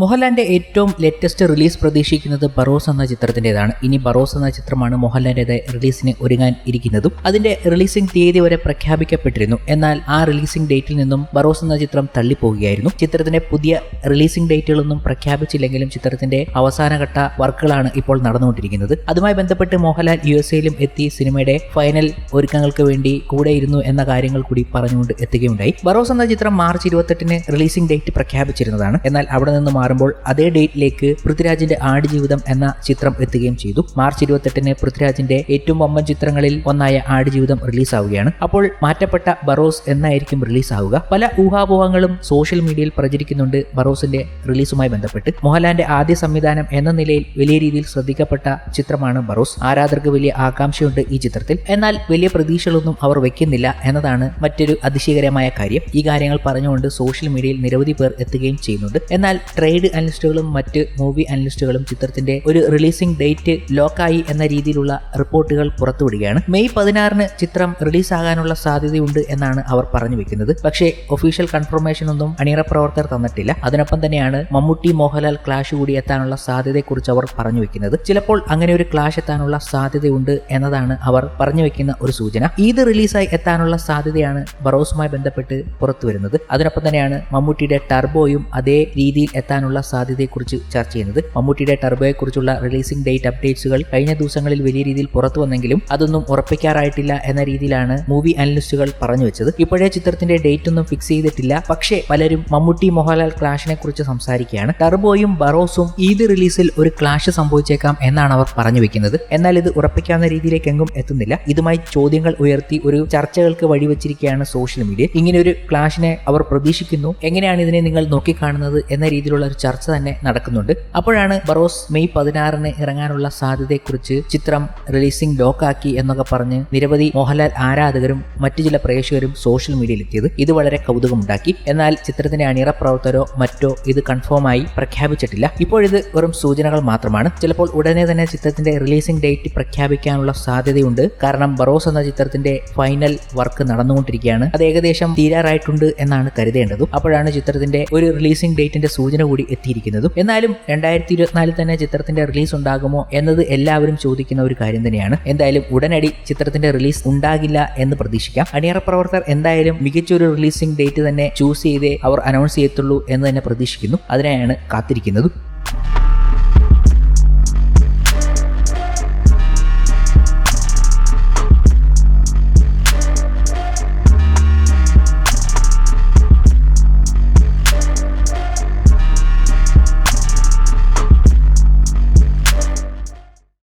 മോഹൻലാലിന്റെ ഏറ്റവും latest release പ്രതീക്ഷിക്കുന്നത് ബറോസ് എന്ന ചിത്രത്തിന്റെതാണ് ഇനി ബറോസ് എന്ന ചിത്രമാണ് മോഹൻലാലിന്റെ റിലീസിന് ഒരുങ്ങാൻ ഇരിക്കുന്നതും. അതിന്റെ റിലീസിംഗ് തീയതി വരെ പ്രഖ്യാപിക്കപ്പെട്ടിരുന്നു. എന്നാൽ ആ റിലീസിംഗ് ഡേറ്റിൽ നിന്നും ബറോസ് എന്ന ചിത്രം തള്ളിപ്പോവുകയായിരുന്നു ചിത്രത്തിന്റെ പുതിയ റിലീസിംഗ് ഡേറ്റുകളൊന്നും പ്രഖ്യാപിച്ചില്ലെങ്കിലും ചിത്രത്തിന്റെ അവസാനഘട്ട വർക്കുകളാണ് ഇപ്പോൾ നടന്നുകൊണ്ടിരിക്കുന്നത്. അതുമായി ബന്ധപ്പെട്ട് മോഹൻലാൽ യു എസ് എയിലും എത്തി സിനിമയുടെ ഫൈനൽ ഒരുക്കങ്ങൾക്ക് വേണ്ടി കൂടെയിരുന്നു എന്ന കാര്യങ്ങൾ കൂടി പറഞ്ഞുകൊണ്ട് എത്തുകയുണ്ടായി. ബറോസ് എന്ന ചിത്രം മാർച്ച് ഇരുപത്തെട്ടിന് റിലീസിംഗ് ഡേറ്റ് പ്രഖ്യാപിച്ചിരുന്നതാണ്. എന്നാൽ അവിടെ നിന്ന് മാറുമ്പോൾ അതേ ഡേറ്റിലേക്ക് പൃഥ്വിരാജിന്റെ ആടുജീവിതം എന്ന ചിത്രം എത്തുകയും ചെയ്തു. മാർച്ച് ഇരുപത്തെട്ടിന് പൃഥ്വിരാജിന്റെ ഏറ്റവും വമ്പൻ ചിത്രങ്ങളിൽ ഒന്നായ ആടുജീവിതം റിലീസാവുകയാണ്. അപ്പോൾ മാറ്റപ്പെട്ട ബറോസ് എന്നായിരിക്കും റിലീസാവുക. പല ഊഹാപോഹങ്ങളും സോഷ്യൽ മീഡിയയിൽ പ്രചരിക്കുന്നുണ്ട് ബറോസിന്റെ റിലീസുമായി ബന്ധപ്പെട്ട്. മോഹൻലാലിന്റെ ആദ്യ സംവിധാനം എന്ന നിലയിൽ വലിയ രീതിയിൽ ശ്രദ്ധിക്കപ്പെട്ട ചിത്രമാണ് ബറോസ്. ആരാധകർക്ക് വലിയ ആകാംക്ഷയുണ്ട് ഈ ചിത്രത്തിൽ. എന്നാൽ വലിയ പ്രതീക്ഷകളൊന്നും അവർ വെക്കുന്നില്ല എന്നതാണ് മറ്റൊരു അതിശയകരമായ കാര്യം. ഈ കാര്യങ്ങൾ പറഞ്ഞുകൊണ്ട് സോഷ്യൽ മീഡിയയിൽ നിരവധി പേർ എത്തുകയും ചെയ്യുന്നുണ്ട്. എന്നാൽ ട്രേഡ് അനലിസ്റ്റുകളും മറ്റ് മൂവി അനലിസ്റ്റുകളും ചിത്രത്തിന്റെ ഒരു റിലീസിംഗ് ഡേറ്റ് ലോക്കായി എന്ന രീതിയിലുള്ള റിപ്പോർട്ടുകൾ പുറത്തുവിടുകയാണ്. മെയ് പതിനാറിന് ചിത്രം റിലീസാകാനുള്ള സാധ്യതയുണ്ട് എന്നാണ് അവർ പറഞ്ഞു വെക്കുന്നത്. പക്ഷേ ഒഫീഷ്യൽ കൺഫർമേഷൻ ഒന്നും അണിയറ പ്രവർത്തകർ തന്നിട്ടില്ല. അതിനൊപ്പം തന്നെയാണ് മമ്മൂട്ടി മോഹൻലാൽ ക്ലാഷ് കൂടി എത്താനുള്ള സാധ്യതയെക്കുറിച്ച് അവർ പറഞ്ഞു വെക്കുന്നത്. ചിലപ്പോൾ അങ്ങനെ ഒരു ക്ലാഷ് എത്താനുള്ള സാധ്യതയുണ്ട് എന്നതാണ് അവർ പറഞ്ഞു വെക്കുന്ന ഒരു സൂചന. ഈദ് റിലീസായി എത്താനുള്ള സാധ്യതയാണ് ബറോസുമായി ബന്ധപ്പെട്ട് പുറത്തു വരുന്നത് അതിനൊപ്പം തന്നെയാണ് മമ്മൂട്ടിയുടെ ടർബോയും അതേ രീതിയിൽ എത്താനുള്ള സാധ്യതയെക്കുറിച്ച് ചർച്ച ചെയ്യുന്നത്. മമ്മൂട്ടിയുടെ ടർബോയെക്കുറിച്ചുള്ള റിലീസിംഗ് ഡേറ്റ് അപ്ഡേറ്റ്സുകൾ കഴിഞ്ഞ ദിവസങ്ങളിൽ വലിയ രീതിയിൽ പുറത്തു വന്നെങ്കിലും അതൊന്നും ഉറപ്പിക്കാറായിട്ടില്ല എന്ന രീതിയിലാണ് മൂവി അനലിസ്റ്റുകൾ പറഞ്ഞു വെച്ചത്. ഇപ്പോഴേ ചിത്രത്തിന്റെ ഡേറ്റ് ഒന്നും ഫിക്സ് ചെയ്തിട്ടില്ല. പക്ഷേ പലരും മമ്മൂട്ടി മോഹൻലാൽ ക്ലാഷിനെ കുറിച്ച് സംസാരിക്കുകയാണ്. ടർബോയും ബറോസും ഈദ് റിലീസിൽ ഒരു ക്ലാഷ് സംഭവിച്ചേക്കാം എന്നാണ് അവർ പറഞ്ഞു വെക്കുന്നത്. എന്നാൽ ഇത് ഉറപ്പിക്കാവുന്ന രീതിയിലേക്ക് എങ്ങും എത്തുന്നില്ല. ഇതുമായി ചോദ്യങ്ങൾ ഉയർത്തി ഒരു ചർച്ചകൾക്ക് വഴിവെച്ചിരിക്കുകയാണ് സോഷ്യൽ മീഡിയ ഇങ്ങനെ ഒരു ക്ലാഷിനെ അവർ പ്രതീക്ഷിക്കുന്നു. എങ്ങനെയാണ് ഇതിനെ നിങ്ങൾ നോക്കിക്കാണുന്നത് എന്ന രീതിയിലുള്ള ഒരു ചർച്ച തന്നെ നടക്കുന്നുണ്ട്. അപ്പോഴാണ് ബറോസ് മെയ് പതിനാറിന് ഇറങ്ങാനുള്ള സാധ്യതയെക്കുറിച്ച് ചിത്രം റിലീസിംഗ് ലോക്കാക്കി എന്നൊക്കെ പറഞ്ഞ് നിരവധി മോഹൻലാൽ ആരാധകരും മറ്റു ചില പ്രേക്ഷകരും സോഷ്യൽ മീഡിയയിൽ എത്തിയത് ഇത് വളരെ കൗതുകമുണ്ടാക്കി. എന്നാൽ ചിത്രത്തിന്റെ അണിയറ പ്രവർത്തകരോ മറ്റോ ഇത് കൺഫേമായി പ്രഖ്യാപിച്ചിട്ടില്ല. ഇപ്പോഴിത് വെറും സൂചനകൾ മാത്രമാണ്. ചിലപ്പോൾ ഉടനെ തന്നെ ചിത്രത്തിന്റെ റിലീസിംഗ് ഡേറ്റ് പ്രഖ്യാപിക്കാനുള്ള സാധ്യതയുണ്ട്. കാരണം ബറോസ് എന്ന ചിത്രത്തിന്റെ ഫൈനൽ വർക്ക് നടന്നുകൊണ്ടിരിക്കുകയാണ്. അത് ഏകദേശം തീരാറായിട്ടുണ്ട് എന്നാണ് കരുതേണ്ടത്. അപ്പോഴാണ് ചിത്രത്തിന്റെ ഒരു റിലീസിംഗ് ഡേറ്റിന്റെ സൂചന കൂടി എത്തിയിരിക്കുന്നതും. എന്നാലും രണ്ടായിരത്തി ഇരുപത്തിനാലിൽ തന്നെ ചിത്രത്തിന്റെ റിലീസ് ഉണ്ടാകുമോ എന്നത് എല്ലാവരും ചോദിക്കുന്ന ഒരു കാര്യം തന്നെയാണ്. എന്തായാലും ഉടനടി ചിത്രത്തിന്റെ റിലീസ് ഉണ്ടാകില്ല എന്ന് പ്രതീക്ഷിക്കാം. അണിയറ പ്രവർത്തകർ എന്തായാലും മികച്ച ഒരു റിലീസിംഗ് ഡേറ്റ് തന്നെ ചൂസ് ചെയ്തേ അവർ അനൗൺസ് ചെയ്യത്തുള്ളൂ എന്ന് തന്നെ പ്രതീക്ഷിക്കുന്നു. അതിനെയാണ് കാത്തിരിക്കുന്നത്.